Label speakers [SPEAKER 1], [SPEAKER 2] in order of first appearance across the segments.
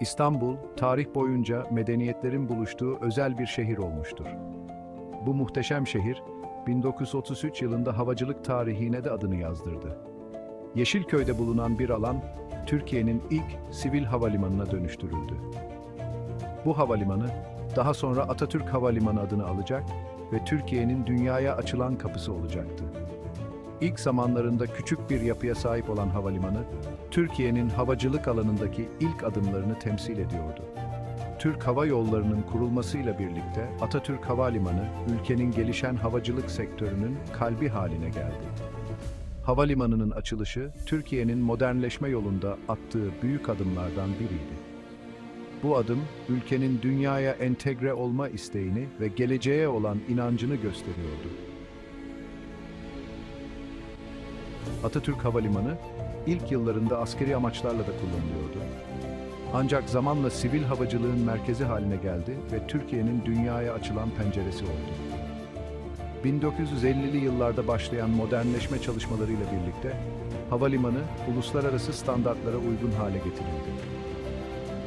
[SPEAKER 1] İstanbul, tarih boyunca medeniyetlerin buluştuğu özel bir şehir olmuştur. Bu muhteşem şehir, 1933 yılında havacılık tarihine de adını yazdırdı. Yeşilköy'de bulunan bir alan, Türkiye'nin ilk sivil havalimanına dönüştürüldü. Bu havalimanı, daha sonra Atatürk Havalimanı adını alacak ve Türkiye'nin dünyaya açılan kapısı olacaktı. İlk zamanlarında küçük bir yapıya sahip olan havalimanı, Türkiye'nin havacılık alanındaki ilk adımlarını temsil ediyordu. Türk Hava Yolları'nın kurulmasıyla birlikte Atatürk Havalimanı, ülkenin gelişen havacılık sektörünün kalbi haline geldi. Havalimanının açılışı, Türkiye'nin modernleşme yolunda attığı büyük adımlardan biriydi. Bu adım, ülkenin dünyaya entegre olma isteğini ve geleceğe olan inancını gösteriyordu. Atatürk Havalimanı, ilk yıllarında askeri amaçlarla da kullanılıyordu. Ancak zamanla sivil havacılığın merkezi haline geldi ve Türkiye'nin dünyaya açılan penceresi oldu. 1950'li yıllarda başlayan modernleşme çalışmalarıyla birlikte havalimanı uluslararası standartlara uygun hale getirildi.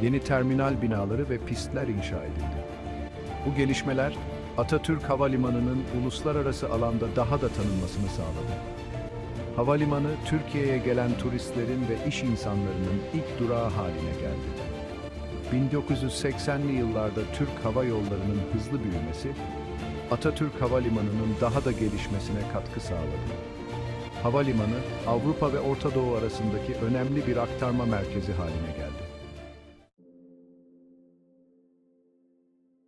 [SPEAKER 1] Yeni terminal binaları ve pistler inşa edildi. Bu gelişmeler Atatürk Havalimanı'nın uluslararası alanda daha da tanınmasını sağladı. Havalimanı, Türkiye'ye gelen turistlerin ve iş insanlarının ilk durağı haline geldi. 1980'li yıllarda Türk Hava Yolları'nın hızlı büyümesi, Atatürk Havalimanı'nın daha da gelişmesine katkı sağladı. Havalimanı, Avrupa ve Orta Doğu arasındaki önemli bir aktarma merkezi haline geldi.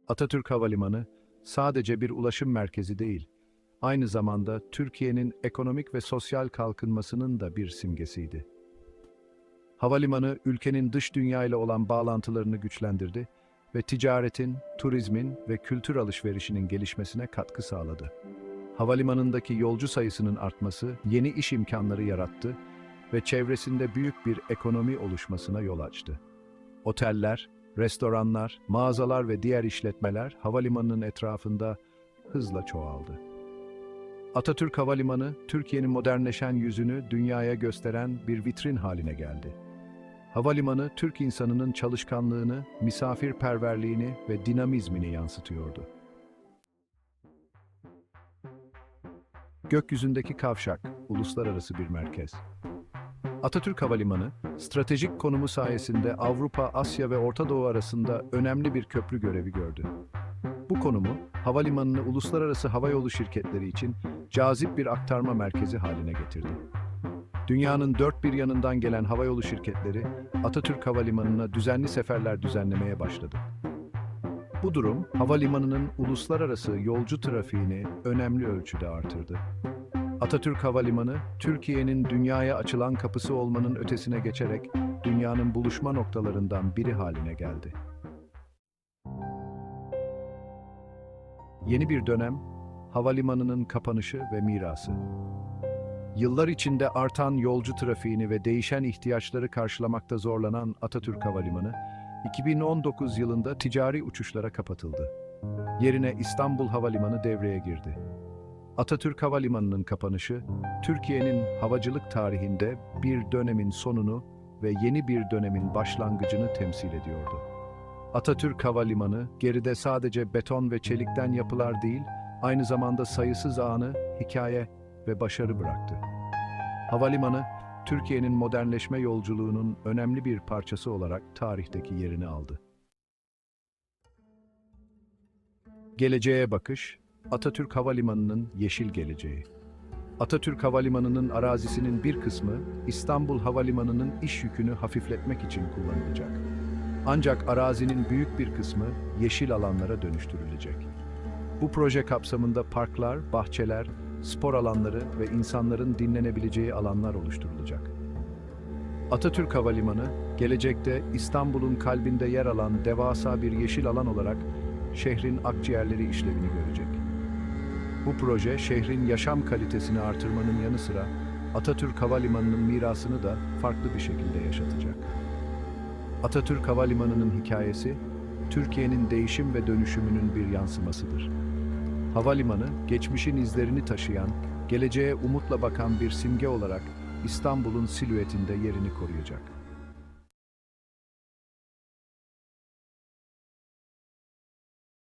[SPEAKER 1] Atatürk Havalimanı, sadece bir ulaşım merkezi değil, aynı zamanda Türkiye'nin ekonomik ve sosyal kalkınmasının da bir simgesiydi. Havalimanı ülkenin dış dünya ile olan bağlantılarını güçlendirdi ve ticaretin, turizmin ve kültür alışverişinin gelişmesine katkı sağladı. Havalimanındaki yolcu sayısının artması yeni iş imkanları yarattı ve çevresinde büyük bir ekonomi oluşmasına yol açtı. Oteller, restoranlar, mağazalar ve diğer işletmeler havalimanının etrafında hızla çoğaldı. Atatürk Havalimanı, Türkiye'nin modernleşen yüzünü dünyaya gösteren bir vitrin haline geldi. Havalimanı, Türk insanının çalışkanlığını, misafirperverliğini ve dinamizmini yansıtıyordu. Gökyüzündeki kavşak, uluslararası bir merkez. Atatürk Havalimanı, stratejik konumu sayesinde Avrupa, Asya ve Orta Doğu arasında önemli bir köprü görevi gördü. Bu konumu, havalimanını uluslararası havayolu şirketleri için cazip bir aktarma merkezi haline getirdi. Dünyanın dört bir yanından gelen havayolu şirketleri Atatürk Havalimanı'na düzenli seferler düzenlemeye başladı. Bu durum, havalimanının uluslararası yolcu trafiğini önemli ölçüde artırdı. Atatürk Havalimanı, Türkiye'nin dünyaya açılan kapısı olmanın ötesine geçerek dünyanın buluşma noktalarından biri haline geldi. Yeni bir dönem, havalimanının kapanışı ve mirası. Yıllar içinde artan yolcu trafiğini ve değişen ihtiyaçları karşılamakta zorlanan Atatürk Havalimanı, 2019 yılında ticari uçuşlara kapatıldı. Yerine İstanbul Havalimanı devreye girdi. Atatürk Havalimanı'nın kapanışı, Türkiye'nin havacılık tarihinde bir dönemin sonunu ve yeni bir dönemin başlangıcını temsil ediyordu. Atatürk Havalimanı, geride sadece beton ve çelikten yapılar değil, aynı zamanda sayısız anı, hikaye ve başarı bıraktı. Havalimanı, Türkiye'nin modernleşme yolculuğunun önemli bir parçası olarak tarihteki yerini aldı. Geleceğe bakış, Atatürk Havalimanı'nın yeşil geleceği. Atatürk Havalimanı'nın arazisinin bir kısmı İstanbul Havalimanı'nın iş yükünü hafifletmek için kullanılacak. Ancak arazinin büyük bir kısmı yeşil alanlara dönüştürülecek. Bu proje kapsamında parklar, bahçeler, spor alanları ve insanların dinlenebileceği alanlar oluşturulacak. Atatürk Havalimanı, gelecekte İstanbul'un kalbinde yer alan devasa bir yeşil alan olarak şehrin akciğerleri işlevini görecek. Bu proje şehrin yaşam kalitesini artırmanın yanı sıra Atatürk Havalimanı'nın mirasını da farklı bir şekilde yaşatacak. Atatürk Havalimanı'nın hikayesi, Türkiye'nin değişim ve dönüşümünün bir yansımasıdır. Havalimanı, geçmişin izlerini taşıyan, geleceğe umutla bakan bir simge olarak İstanbul'un silüetinde yerini koruyacak.